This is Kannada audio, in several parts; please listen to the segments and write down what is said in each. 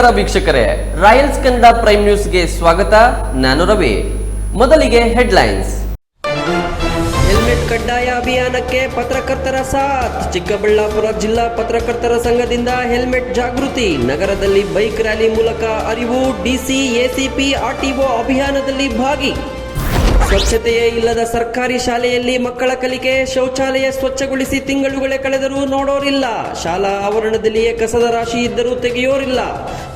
ನಮಸ್ಕಾರ ವೀಕ್ಷಕರೇ. ರಾಯಲ್ಸ್ ಕನ್ನಡ ಪ್ರೈಮ್ ನ್ಯೂಸ್ಗೆ ಸ್ವಾಗತ. ನಾನು ರವಿ. ಮೊದಲಿಗೆ ಹೆಡ್ಲೈನ್ಸ್. ಹೆಲ್ಮೆಟ್ ಕಡ್ಡಾಯ ಅಭಿಯಾನಕ್ಕೆ ಪತ್ರಕರ್ತರ ಸಾಥ್. ಚಿಕ್ಕಬಳ್ಳಾಪುರ ಜಿಲ್ಲಾ ಪತ್ರಕರ್ತರ ಸಂಘದಿಂದ ಹೆಲ್ಮೆಟ್ ಜಾಗೃತಿ. ನಗರದಲ್ಲಿ ಬೈಕ್ ರ್ಯಾಲಿ ಮೂಲಕ ಅರಿವು. ಡಿಸಿ, ಎಸಿಪಿ, ಆರ್ಟಿಒ ಅಭಿಯಾನದಲ್ಲಿ ಭಾಗಿ. ಸ್ವಚ್ಛತೆಯೇ ಇಲ್ಲದ ಸರ್ಕಾರಿ ಶಾಲೆಯಲ್ಲಿ ಮಕ್ಕಳ ಕಲಿಕೆ ಶೌಚಾಲಯ ಸ್ವಚ್ಛಗೊಳಿಸಿ ತಿಂಗಳುಗಳೇ ಕಳೆದರೂ ನೋಡೋರಿಲ್ಲ. ಶಾಲಾ ಆವರಣದಲ್ಲಿಯೇ ಕಸದ ರಾಶಿ ಇದ್ದರೂ ತೆಗೆಯೋರಿಲ್ಲ.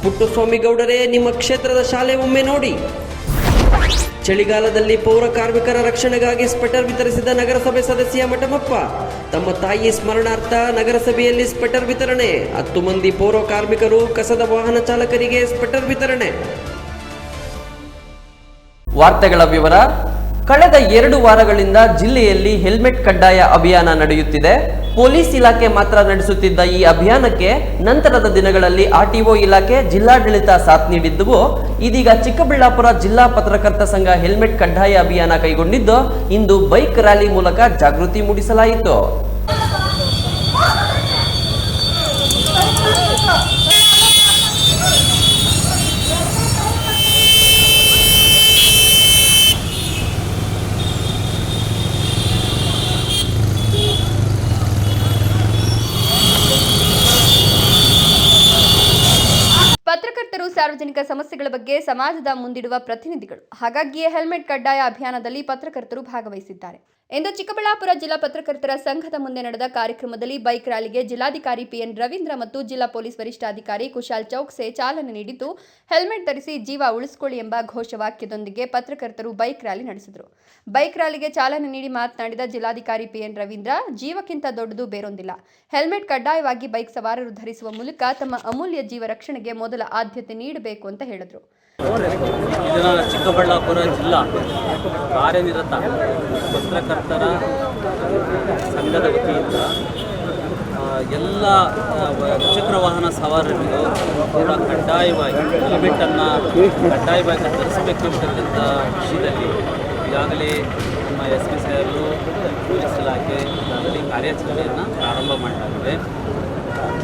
ಪುಟ್ಟಸ್ವಾಮಿ ಗೌಡರೇ ನಿಮ್ಮ ಕ್ಷೇತ್ರದ ಶಾಲೆ ಒಮ್ಮೆ ನೋಡಿ. ಚಳಿಗಾಲದಲ್ಲಿ ಪೌರ ಕಾರ್ಮಿಕರ ರಕ್ಷಣೆಗಾಗಿ ಸ್ಪೆಟರ್ ವಿತರಿಸಿದ ನಗರಸಭೆ ಸದಸ್ಯ ಮಠಮಪ್ಪ. ತಮ್ಮ ತಾಯಿ ಸ್ಮರಣಾರ್ಥ ನಗರಸಭೆಯಲ್ಲಿ ಸ್ಪೆಟರ್ ವಿತರಣೆ. ಹತ್ತು ಮಂದಿ ಪೌರ ಕಾರ್ಮಿಕರು ಕಸದ ವಾಹನ ಚಾಲಕರಿಗೆ ಸ್ಪೆಟರ್ ವಿತರಣೆ. ವಾರ್ತೆಗಳ ವಿವರ ಕಳೆದ ಎರಡು ವಾರಗಳಿಂದ ಜಿಲ್ಲೆಯಲ್ಲಿ ಹೆಲ್ಮೆಟ್ ಕಡ್ಡಾಯ ಅಭಿಯಾನ ನಡೆಯುತ್ತಿದೆ. ಪೊಲೀಸ್ ಇಲಾಖೆ ಮಾತ್ರ ನಡೆಸುತ್ತಿದ್ದ ಈ ಅಭಿಯಾನಕ್ಕೆ ನಂತರದ ದಿನಗಳಲ್ಲಿ ಆರ್ಟಿಒ ಇಲಾಖೆ ಜಿಲ್ಲಾಡಳಿತ ಸಾಥ್ ನೀಡಿದ್ದವು. ಇದೀಗ ಚಿಕ್ಕಬಳ್ಳಾಪುರ ಜಿಲ್ಲಾ ಪತ್ರಕರ್ತ ಸಂಘ ಹೆಲ್ಮೆಟ್ ಕಡ್ಡಾಯ ಅಭಿಯಾನ ಕೈಗೊಂಡಿದ್ದು, ಇಂದು ಬೈಕ್ ರ್ಯಾಲಿ ಮೂಲಕ ಜಾಗೃತಿ ಮೂಡಿಸಲಾಯಿತು ಪತ್ರಕರ್ತರು ಸಾರ್ವಜನಿಕ ಸಮಸ್ಯೆಗಳ ಬಗ್ಗೆ ಸಮಾಜದ ಮುಂದಿಡುವ ಪ್ರತಿನಿಧಿಗಳು. ಹಾಗಾಗಿಯೇ ಹೆಲ್ಮೆಟ್ ಕಡ್ಡಾಯ ಅಭಿಯಾನದಲ್ಲಿ ಪತ್ರಕರ್ತರು ಭಾಗವಹಿಸಿದ್ದಾರೆ. ಇಂದು ಚಿಕ್ಕಬಳ್ಳಾಪುರ ಜಿಲ್ಲಾ ಪತ್ರಕರ್ತರ ಸಂಘದ ಮುಂದೆ ನಡೆದ ಕಾರ್ಯಕ್ರಮದಲ್ಲಿ ಬೈಕ್ ರ್ಯಾಲಿಗೆ ಜಿಲ್ಲಾಧಿಕಾರಿ ಪಿಎನ್ ರವೀಂದ್ರ ಮತ್ತು ಜಿಲ್ಲಾ ಪೊಲೀಸ್ ವರಿಷ್ಠಾಧಿಕಾರಿ ಕುಶಾಲ್ ಚೌಕ್ಸೆ ಚಾಲನೆ ನೀಡಿದ್ದು, ಹೆಲ್ಮೆಟ್ ಧರಿಸಿ ಜೀವ ಉಳಿಸಿಕೊಳ್ಳಿ ಎಂಬ ಘೋಷವಾಕ್ಯದೊಂದಿಗೆ ಪತ್ರಕರ್ತರು ಬೈಕ್ ರ್ಯಾಲಿ ನಡೆಸಿದರು. ಬೈಕ್ ರ್ಯಾಲಿಗೆ ಚಾಲನೆ ನೀಡಿ ಮಾತನಾಡಿದ ಜಿಲ್ಲಾಧಿಕಾರಿ ಪಿಎನ್ ರವೀಂದ್ರ, ಜೀವಕ್ಕಿಂತ ದೊಡ್ಡದು ಬೇರೊಂದಿಲ್ಲ. ಹೆಲ್ಮೆಟ್ ಕಡ್ಡಾಯವಾಗಿ ಬೈಕ್ ಸವಾರರು ಧರಿಸುವ ಮೂಲಕ ತಮ್ಮ ಅಮೂಲ್ಯ ಜೀವ ರಕ್ಷಣೆಗೆ ಮೊದಲ ಆದ್ಯತೆ ನೀಡಬೇಕು ಅಂತ ಹೇಳಿದರು. ಇದನ್ನು ಚಿಕ್ಕಬಳ್ಳಾಪುರ ಜಿಲ್ಲಾ ಕಾರ್ಯನಿರತ ಪತ್ರಕರ್ತರ ಸಂಘದ ವತಿಯಿಂದ ಎಲ್ಲ ದ್ವಿಚಕ್ರ ವಾಹನ ಸವಾರರಿಗೂ ಕೂಡ ಕಡ್ಡಾಯವಾಗಿ ಹೆಲ್ಮೆಟನ್ನು ಕಡ್ಡಾಯವಾಗಿ ಧರಿಸಬೇಕು ಅಂತಕ್ಕಂಥ ವಿಷಯದಲ್ಲಿ ಈಗಾಗಲೇ ನಮ್ಮ ಎಸ್ ಪಿ ಸಾಹೇಬರು ಪೊಲೀಸ್ ಇಲಾಖೆ ಈಗಾಗಲೇ ಕಾರ್ಯಾಚರಣೆಯನ್ನು ಪ್ರಾರಂಭ ಮಾಡಲಾಗಿದೆ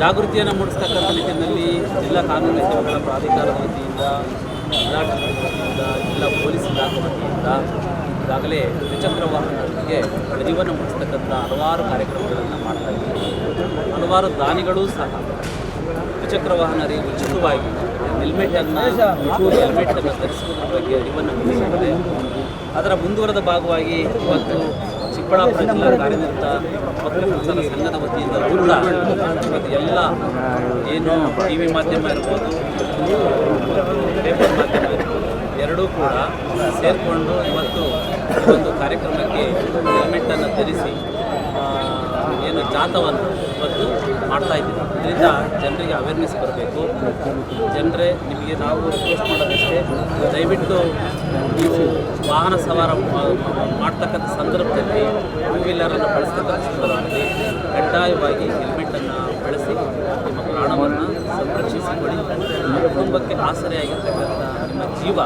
ಜಾಗೃತಿಯನ್ನು ಮೂಡಿಸ್ತಕ್ಕಂಥ ನಿಟ್ಟಿನಲ್ಲಿ ಜಿಲ್ಲಾ ಕಾನೂನು ಸೇವೆಗಳ ಪ್ರಾಧಿಕಾರದ ವತಿಯಿಂದ ವತಿಯಿಂದ ಜಿಲ್ಲಾ ಪೊಲೀಸ್ ಇಲಾಖೆ ವತಿಯಿಂದ ಈಗಾಗಲೇ ದ್ವಿಚಕ್ರ ವಾಹನಗಳಿಗೆ ಅರಿವನ್ನು ಮೂಡಿಸ್ತಕ್ಕಂಥ ಹಲವಾರು ಕಾರ್ಯಕ್ರಮಗಳನ್ನು ಮಾಡ್ತಾ ಇದ್ದೀವಿ. ಹಲವಾರು ದಾನಿಗಳೂ ಸಹ ದ್ವಿಚಕ್ರ ವಾಹನರಿಗೆ ಉಚಿತವಾಗಿ ಹೆಲ್ಮೆಟನ್ನು ಹೆಲ್ಮೆಟನ್ನು ಧರಿಸುವುದರ ಬಗ್ಗೆ ಅರಿವನ್ನು ಮೂಡಿಸಿದ್ದಾರೆ ಅದರ ಮುಂದುವರೆದ ಭಾಗವಾಗಿ ಇವತ್ತು ಚಿಕ್ಕಬಳ್ಳಾಪುರ ಜಿಲ್ಲಾ ಕಾರ್ಯನಿರತ ಪತ್ರಕರ್ತರ ಸಂಘದ ವತಿಯಿಂದ ಕೂಡ ಇವತ್ತು ಎಲ್ಲ ಏನು ಟಿ ವಿ ಮಾಧ್ಯಮ ಇರ್ಬೋದು ಪೇಪರ್ ಕೂಡ ಸೇರಿಕೊಂಡು ಇವತ್ತು ಒಂದು ಕಾರ್ಯಕ್ರಮಕ್ಕೆ ಹೆಲ್ಮೆಟನ್ನು ಧರಿಸಿ ಏನು ಜಾಥವನ್ನು ಇವತ್ತು ಮಾಡ್ತಾ ಇದ್ದೀವಿ. ಇದರಿಂದ ಜನರಿಗೆ ಅವೇರ್ನೆಸ್ ಬರಬೇಕು. ಜನರೇ ನಿಮಗೆ ನಾವು ರಿಕ್ವೆಸ್ಟ್ ಮಾಡೋದಷ್ಟೇ. ದಯವಿಟ್ಟು ನೀವು ವಾಹನ ಸವಾರ ಮಾಡ್ತಕ್ಕಂಥ ಸಂದರ್ಭದಲ್ಲಿ ಟೂ ವೀಲರನ್ನು ಬಳಸ್ತಕ್ಕಂಥ ಸಂದರ್ಭದಲ್ಲಿ ಕಡ್ಡಾಯವಾಗಿ ಹೆಲ್ಮೆಟನ್ನು ಬಳಸಿ ನಿಮ್ಮ ಪ್ರಾಣವನ್ನು ಸಂರಕ್ಷಿಸಿಕೊಳ್ಳಿ. ಕುಟುಂಬಕ್ಕೆ ಆಸರೆಯಾಗಿರ್ತಕ್ಕಂಥ ನಿಮ್ಮ ಜೀವ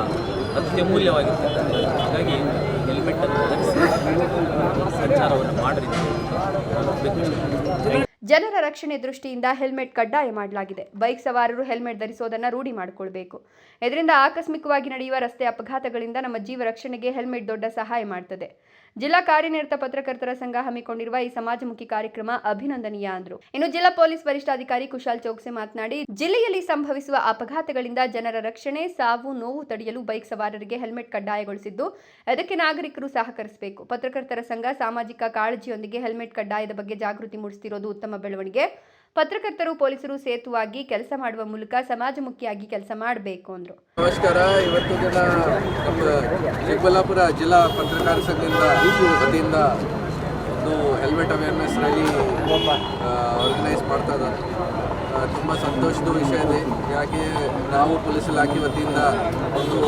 ಅತ್ಯಮೂಲ್ಯವಾಗಿರ್ತಕ್ಕಂಥದ್ದು ಹಾಗಾಗಿ ಹೆಲ್ಮೆಟನ್ನು ಧರಿಸಿ ಸಂಚಾರವನ್ನು ಮಾಡಿರಿ. ಜನರ ರಕ್ಷಣೆ ದೃಷ್ಟಿಯಿಂದ ಹೆಲ್ಮೆಟ್ ಕಡ್ಡಾಯ ಮಾಡಲಾಗಿದೆ. ಬೈಕ್ ಸವಾರರು ಹೆಲ್ಮೆಟ್ ಧರಿಸೋದನ್ನು ರೂಢಿ ಮಾಡಿಕೊಳ್ಬೇಕು. ಇದರಿಂದ ಆಕಸ್ಮಿಕವಾಗಿ ನಡೆಯುವ ರಸ್ತೆ ಅಪಘಾತಗಳಿಂದ ನಮ್ಮ ಜೀವ ರಕ್ಷಣೆಗೆ ಹೆಲ್ಮೆಟ್ ದೊಡ್ಡ ಸಹಾಯ ಮಾಡ್ತದೆ. ಜಿಲ್ಲಾ ಕಾರ್ಯನಿರತ ಪತ್ರಕರ್ತರ ಸಂಘ ಹಮ್ಮಿಕೊಂಡಿರುವ ಈ ಸಮಾಜಮುಖಿ ಕಾರ್ಯಕ್ರಮ ಅಭಿನಂದನೀಯ ಅಂದ್ರು. ಇನ್ನು ಜಿಲ್ಲಾ ಪೊಲೀಸ್ ವರಿಷ್ಠಾಧಿಕಾರಿ ಕುಶಾಲ್ ಚೌಕ್ಸೆ ಮಾತನಾಡಿ, ಜಿಲ್ಲೆಯಲ್ಲಿ ಸಂಭವಿಸುವ ಅಪಘಾತಗಳಿಂದ ಜನರ ರಕ್ಷಣೆ, ಸಾವು, ನೋವು ತಡೆಯಲು ಬೈಕ್ ಸವಾರರಿಗೆ ಹೆಲ್ಮೆಟ್ ಕಡ್ಡಾಯಗೊಳಿಸಿದ್ದು, ಅದಕ್ಕೆ ನಾಗರಿಕರು ಸಹಕರಿಸಬೇಕು. ಪತ್ರಕರ್ತರ ಸಂಘ ಸಾಮಾಜಿಕ ಕಾಳಜಿಯೊಂದಿಗೆ ಹೆಲ್ಮೆಟ್ ಕಡ್ಡಾಯದ ಬಗ್ಗೆ ಜಾಗೃತಿ ಮೂಡಿಸುತ್ತಿರೋದು ಉತ್ತಮ ಬೆಳವಣಿಗೆ. ಪತ್ರಕರ್ತರು, ಪೊಲೀಸರು ಸೇತುವಾಗಿ ಕೆಲಸ ಮಾಡುವ ಮೂಲಕ ಸಮಾಜಮುಖಿಯಾಗಿ ಕೆಲಸ ಮಾಡಬೇಕು ಅಂದರು. ನಮಸ್ಕಾರ. ಇವತ್ತು ದಿನ ನಮ್ಮ ಚಿಕ್ಕಬಳ್ಳಾಪುರ ಜಿಲ್ಲಾ ಪತ್ರಕಾರ ಸಂಘದಿಂದ ವತಿಯಿಂದ ಒಂದು ಹೆಲ್ಮೆಟ್ ಅವೇರ್ನೆಸ್ ರ್ಯಾಲಿ ಆರ್ಗನೈಸ್ ಮಾಡ್ತಾ ಇದ್ದಾರೆ. ತುಂಬ ಸಂತೋಷದ ವಿಷಯ ಇದೆ. ಯಾಕೆ ನಾವು ಪೊಲೀಸ್ ಇಲಾಖೆ ವತಿಯಿಂದ ಒಂದು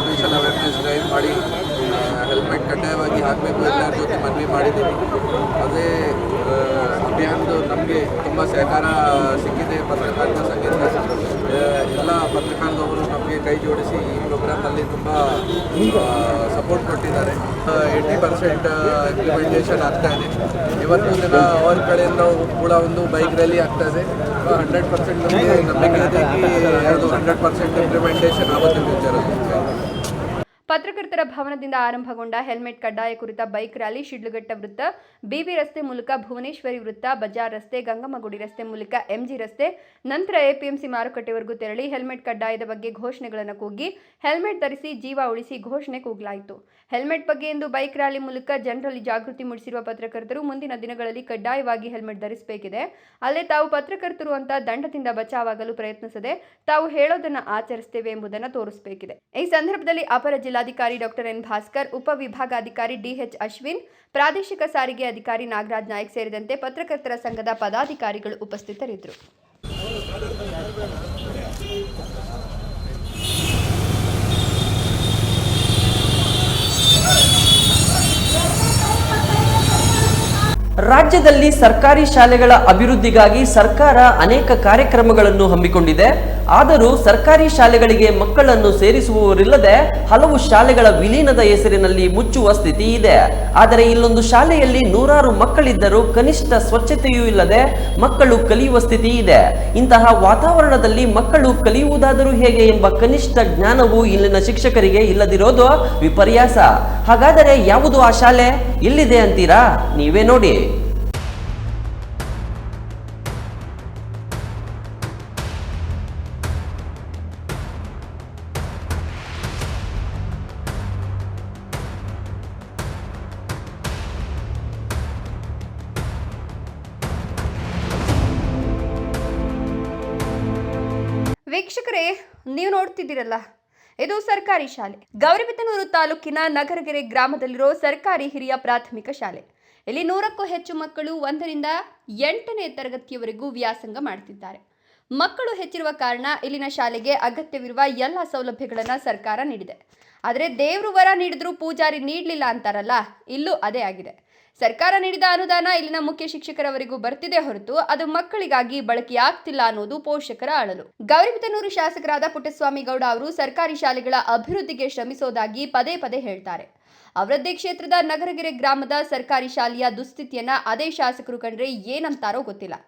ಸ್ಪೆಷಲ್ ಅವೇರ್ನೆಸ್ ಡ್ರೈವ್ ಮಾಡಿ ಹೆಲ್ಮೆಟ್ ಕಡ್ಡಾಯವಾಗಿ ಹಾಕಬೇಕು, ಎಲ್ಲರ ಜೊತೆ ಮನವಿ ಮಾಡಿದ್ದೀವಿ. ಅದೇ ಅಭಿಯಾನದ ನಮಗೆ ತುಂಬ ಸಹಕಾರ ಸಿಕ್ಕಿದೆ. ಪತ್ರಕರ್ತ ಸಂಘದಿಂದ ಆ, ಎಲ್ಲ ಪತ್ರಕಾರದವರು ನಮಗೆ ಕೈ ಜೋಡಿಸಿ ಈ ಪ್ರೋಗ್ರಾಮಲ್ಲಿ ತುಂಬ ಸಪೋರ್ಟ್ ಕೊಟ್ಟಿದ್ದಾರೆ. ಏಯ್ಟಿ ಪರ್ಸೆಂಟ್ ಇಂಪ್ಲಿಮೆಂಟೇಷನ್ ಆಗ್ತಾ ಇದೆ. ಇವತ್ತು ದಿನ ಅವ್ರ ಕಡೆಯಿಂದ ಕೂಡ ಒಂದು ಬೈಕ್ ರ್ಯಾಲಿ ಆಗ್ತಾ ಇದೆ. ಹಂಡ್ರೆಡ್ ಪರ್ಸೆಂಟ್ ನಮಗೆ ನಂಬಿಕೆ ಇದೆ. ಅದು ಹಂಡ್ರೆಡ್ ಪರ್ಸೆಂಟ್ ಇಂಪ್ಲಿಮೆಂಟೇಷನ್ ಆಗುತ್ತೆ ಫ್ಯೂಚರಲ್ಲಿ ಪತ್ರಕರ್ತರ ಭವನದಿಂದ ಆರಂಭಗೊಂಡ ಹೆಲ್ಮೆಟ್ ಕಡ್ಡಾಯ ಕುರಿತ ಬೈಕ್ ರ್ಯಾಲಿ ಶಿಡ್ಲಘಟ್ಟ ವೃತ್ತ, ಬಿಬಿ ರಸ್ತೆ ಮೂಲಕ ಭುವನೇಶ್ವರಿ ವೃತ್ತ, ಬಜಾರ್ ರಸ್ತೆ ಗಂಗಮ್ಮಗುಡಿ ರಸ್ತೆ ಮೂಲಕ ಎಂಜಿ ರಸ್ತೆ, ನಂತರ ಎಪಿಎಂಸಿ ಮಾರುಕಟ್ಟೆವರೆಗೂ ತೆರಳಿ ಹೆಲ್ಮೆಟ್ ಕಡ್ಡಾಯದ ಬಗ್ಗೆ ಘೋಷಣೆಗಳನ್ನು ಕೂಗಿ ಹೆಲ್ಮೆಟ್ ಧರಿಸಿ ಜೀವ ಉಳಿಸಿ ಘೋಷಣೆ ಕೂಗಲಾಯಿತು. ಹೆಲ್ಮೆಟ್ ಬಗ್ಗೆ ಎಂದು ಬೈಕ್ ರ್ಯಾಲಿ ಮೂಲಕ ಜನರಲ್ಲಿ ಜಾಗೃತಿ ಮೂಡಿಸಿರುವ ಪತ್ರಕರ್ತರು ಮುಂದಿನ ದಿನಗಳಲ್ಲಿ ಕಡ್ಡಾಯವಾಗಿ ಹೆಲ್ಮೆಟ್ ಧರಿಸಬೇಕಿದೆ. ಅಲ್ಲೇ ತಾವು ಪತ್ರಕರ್ತರು ಅಂತ ದಂಡದಿಂದ ಬಚಾವಾಗಲು ಪ್ರಯತ್ನಿಸದೆ ತಾವು ಹೇಳೋದನ್ನ ಆಚರಿಸ್ತೇವೆ ಎಂಬುದನ್ನು ತೋರಿಸಬೇಕಿದೆ. ಈ ಸಂದರ್ಭದಲ್ಲಿ ಅಪರ ಜಿಲ್ಲಾಧಿಕಾರಿ ಡಾಕ್ಟರ್ ಎನ್ ಭಾಸ್ಕರ್ ಉಪವಿಭಾಗಾಧಿಕಾರಿ ಡಿಎಚ್ ಅಶ್ವಿನ್, ಪ್ರಾದೇಶಿಕ ಸಾರಿಗೆ ಅಧಿಕಾರಿ ನಾಗರಾಜ್ ನಾಯಕ್ ಸೇರಿದಂತೆ ಪತ್ರಕರ್ತರ ಸಂಘದ ಪದಾಧಿಕಾರಿಗಳು ಉಪಸ್ಥಿತರಿದ್ದರು. ರಾಜ್ಯದಲ್ಲಿ ಸರ್ಕಾರಿ ಶಾಲೆಗಳ ಅಭಿವೃದ್ಧಿಗಾಗಿ ಸರ್ಕಾರ ಅನೇಕ ಕಾರ್ಯಕ್ರಮಗಳನ್ನು ಹಮ್ಮಿಕೊಂಡಿದೆ. ಆದರೂ ಸರ್ಕಾರಿ ಶಾಲೆಗಳಿಗೆ ಮಕ್ಕಳನ್ನು ಸೇರಿಸುವವರಿಲ್ಲದೆ ಹಲವು ಶಾಲೆಗಳ ವಿಲೀನದ ಹೆಸರಿನಲ್ಲಿ ಮುಚ್ಚುವ ಸ್ಥಿತಿ ಇದೆ. ಆದರೆ ಇಲ್ಲೊಂದು ಶಾಲೆಯಲ್ಲಿ ನೂರಾರು ಮಕ್ಕಳಿದ್ದರೂ ಕನಿಷ್ಠ ಸ್ವಚ್ಛತೆಯೂ ಇಲ್ಲದೆ ಮಕ್ಕಳು ಕಲಿಯುವ ಸ್ಥಿತಿ ಇದೆ. ಇಂತಹ ವಾತಾವರಣದಲ್ಲಿ ಮಕ್ಕಳು ಕಲಿಯುವುದಾದರೂ ಹೇಗೆ ಎಂಬ ಕನಿಷ್ಠ ಜ್ಞಾನವು ಇಲ್ಲಿನ ಶಿಕ್ಷಕರಿಗೆ ಇಲ್ಲದಿರೋದು ವಿಪರ್ಯಾಸ. ಹಾಗಾದರೆ ಯಾವುದು ಆ ಶಾಲೆ? ಎಲ್ಲಿದೆ ಅಂತೀರಾ? ನೀವೇ ನೋಡಿ. ವೀಕ್ಷಕರೇ, ನೀವು ನೋಡ್ತಿದ್ದೀರಲ್ಲ, ಇದು ಸರ್ಕಾರಿ ಶಾಲೆ. ಗೌರಿಬಿದನೂರು ತಾಲೂಕಿನ ನಗರಗೆರೆ ಗ್ರಾಮದಲ್ಲಿರೋ ಸರ್ಕಾರಿ ಹಿರಿಯ ಪ್ರಾಥಮಿಕ ಶಾಲೆ. ಇಲ್ಲಿ ನೂರಕ್ಕೂ ಹೆಚ್ಚು ಮಕ್ಕಳು ಒಂದರಿಂದ ಎಂಟನೇ ತರಗತಿಯವರೆಗೂ ವ್ಯಾಸಂಗ ಮಾಡ್ತಿದ್ದಾರೆ. ಮಕ್ಕಳು ಹೆಚ್ಚಿರುವ ಕಾರಣ ಇಲ್ಲಿನ ಶಾಲೆಗೆ ಅಗತ್ಯವಿರುವ ಎಲ್ಲ ಸೌಲಭ್ಯಗಳನ್ನು ಸರ್ಕಾರ ನೀಡಿದೆ. ಆದರೆ ದೇವರು ವರ ನೀಡಿದ್ರೂ ಪೂಜಾರಿ ನೀಡಲಿಲ್ಲ ಅಂತಾರಲ್ಲ, ಇಲ್ಲೂ ಅದೇ ಆಗಿದೆ. ಸರ್ಕಾರ ನೀಡಿದ ಅನುದಾನ ಇಲ್ಲಿನ ಮುಖ್ಯ ಶಿಕ್ಷಕರವರೆಗೂ ಬರ್ತಿದೆ ಹೊರತು ಅದು ಮಕ್ಕಳಿಗಾಗಿ ಬಳಕೆಯಾಗ್ತಿಲ್ಲ ಅನ್ನೋದು ಪೋಷಕರ ಅಳಲು. ಗೌರಿಬಿದನೂರು ಶಾಸಕರಾದ ಪುಟ್ಟಸ್ವಾಮಿ ಗೌಡ ಅವರು ಸರ್ಕಾರಿ ಶಾಲೆಗಳ ಅಭಿವೃದ್ಧಿಗೆ ಶ್ರಮಿಸೋದಾಗಿ ಪದೇ ಪದೇ ಹೇಳ್ತಾರೆ. ಅವರದ್ದೇ ಕ್ಷೇತ್ರದ ನಗರಗೆರೆ ಗ್ರಾಮದ ಸರ್ಕಾರಿ ಶಾಲೆಯ ದುಸ್ಥಿತಿಯನ್ನ ಅದೇ ಶಾಸಕರು ಕಂಡ್ರೆ ಏನಂತಾರೋ ಗೊತ್ತಿಲ್ಲ.